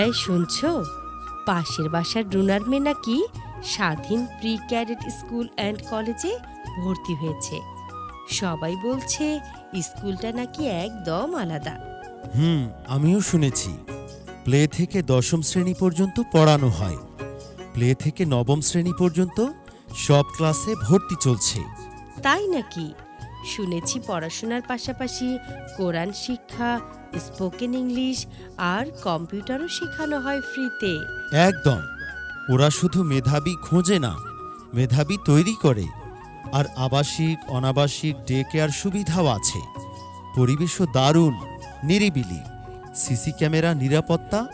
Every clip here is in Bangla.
এই শুনছো? পাশের বাসার ডোনার মেয়ে নাকি স্বাধীন প্রি ক্যাডেট স্কুল অ্যান্ড কলেজে ভর্তি হয়েছে। সবাই বলছে স্কুলটা নাকি একদম আলাদা। হুম আমিও শুনেছি। প্লে থেকে দশম শ্রেণি পর্যন্ত পড়ানো হয়। প্লে থেকে নবম শ্রেণি পর্যন্ত সব ক্লাসে ভর্তি চলছে। তাই নাকি? শুনেছি পড়াশোনার পাশাপাশি কোরআন শিক্ষা স্পোকেন ইংলিশ আর কম্পিউটারও শেখানো হয় ফ্রিতে। একদম। ওরা শুধু মেধাবী খোঁজে না মেধাবী তৈরি করে। আর আবাসিক অনাবাসিক ডে কেয়ার সুবিধাও আছে। পরিবেশও দারুণ নিরিবিলি। সিসি ক্যামেরা নিরাপত্তা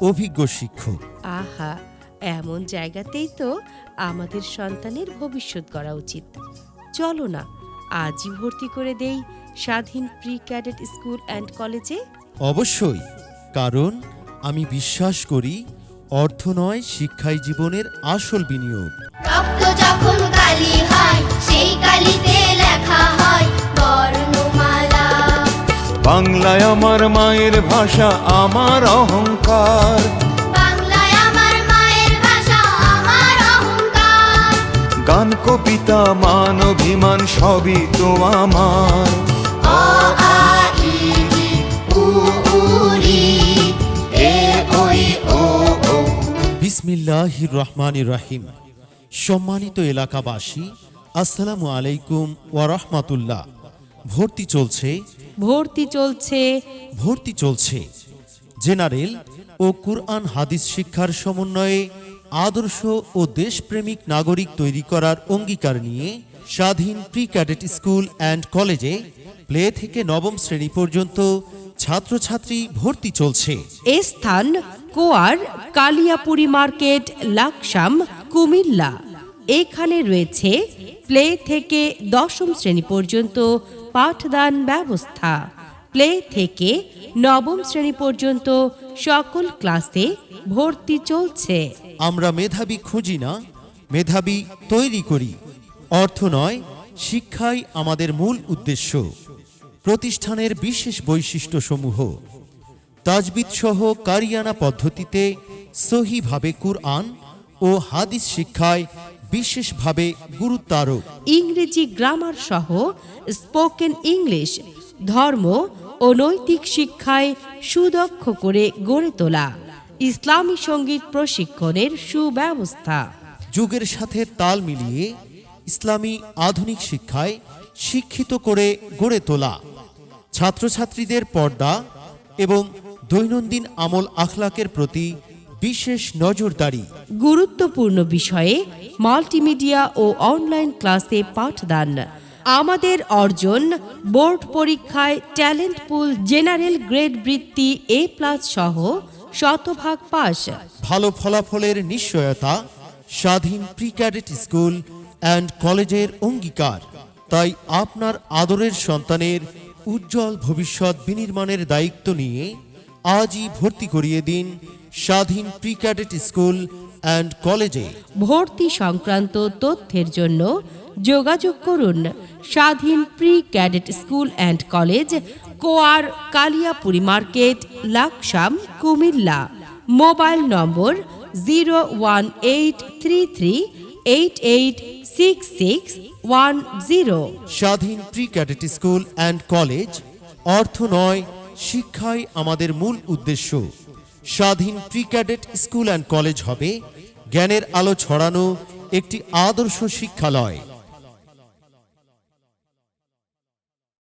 অভিজ্ঞ শিক্ষক। আহা এমন জায়গাতেই তো আমাদের সন্তানের ভবিষ্যৎ করা উচিত। চলো না আজই ভর্তি করে দেই স্বাধীন প্রি ক্যাডেট স্কুল অ্যান্ড কলেজে অবশ্যই কারণ আমি বিশ্বাস করি অর্থ নয় শিক্ষাই জীবনের আসল বিনিয়োগ। রক্ত যখন কালি হয় সেই কালিতে লেখা হয় বর্ণমালা। বাংলায় আমার মায়ের ভাষা আমার অহংকার। কবিতা মান অভিমান সবই তো আমার। অ আ ই ই উ উ রি এ ওই ও ও। বিসমিল্লাহির রহমান রাহিম। সম্মানিত এলাকাবাসী আসসালামু আলাইকুম ওয়ারহমাতুল্লাহ ভর্তি চলছে ভর্তি চলছে ভর্তি চলছে। জেনারেল ও কুরআন হাদিস শিক্ষার সমন্বয়ে আদর্শ ও দেশপ্রেমিক নাগরিক তৈরি করার অঙ্গীকার নিয়ে Swadhin pre cadet school and কলেজে প্লে থেকে নবম শ্রেণি পর্যন্ত ছাত্রছাত্রী ভর্তি চলছে। এ স্থান কোয়ার কালিয়াপুরি মার্কেট, লাকসাম, কুমিল্লা। এখানে রয়েছে প্লে থেকে দশম শ্রেণি পর্যন্ত পাঠদান ব্যবস্থা। প্লে থেকে নবম শ্রেণি পর্যন্ত সকল ক্লাসে ভর্তি চলছে। আমরা মেধাবী খুঁজি না মেধাবী তৈরি করি। অর্থ নয় শিক্ষাই আমাদের মূল উদ্দেশ্য। প্রতিষ্ঠানের বিশেষ বৈশিষ্ট্যসমূহ। তাজবিদ সহ কারিয়ানা পদ্ধতিতে সহিভাবে কুরআন ও হাদিস শিক্ষায় বিশেষভাবে গুরুত্বারোপ। ইংরেজি গ্রামার সহ স্পোকেন ইংলিশ ধর্ম ও নৈতিক শিক্ষায় সুদক্ষ করে গড়ে তোলা ইসলামী সংগীত প্রশিক্ষণের সুব্যবস্থা। যুগের সাথে তাল মিলিয়ে ইসলামী আধুনিক শিক্ষায় শিক্ষিত করে গড়ে তোলা ছাত্রছাত্রীদের পর্দা এবং দৈনন্দিন আমল আখলাকের প্রতি বিশেষ নজরদারি। গুরুত্বপূর্ণ বিষয়ে মাল্টিমিডিয়া ও অনলাইন ক্লাসে পাঠদান। আমাদের অর্জন বোর্ড পরীক্ষায় ট্যালেন্ট পুল জেনারেল গ্রেড বৃত্তি এ প্লাস সহ শতভাগ পাস। ভালো ফলাফলের নিশ্চয়তা স্বাধীন প্রি ক্যাডেট স্কুল অ্যান্ড কলেজের অঙ্গীকার। তাই আপনার আদরের সন্তানের উজ্জ্বল ভবিষ্যৎ বিনির্মাণের দায়িত্ব নিয়ে আজই ভর্তি করিয়ে দিন স্বাধীন প্রি ক্যাডেট স্কুল অ্যান্ড কলেজে ভর্তি সংক্রান্ত তথ্যের জন্য যোগাযোগ করুন Swadhin pre cadet school and college কোয়ার Kaliapuri market Laksam Comilla. Mobile number zero one eight three three eight eight six six one zero. Swadhin pre cadet school and college অর্থ নয় শিক্ষাই আমাদের মূল উদ্দেশ্য। Swadhin pre cadet school and college হবে। জ্ঞানের আলো ছড়ানো একটি আদর্শ শিক্ষালয়।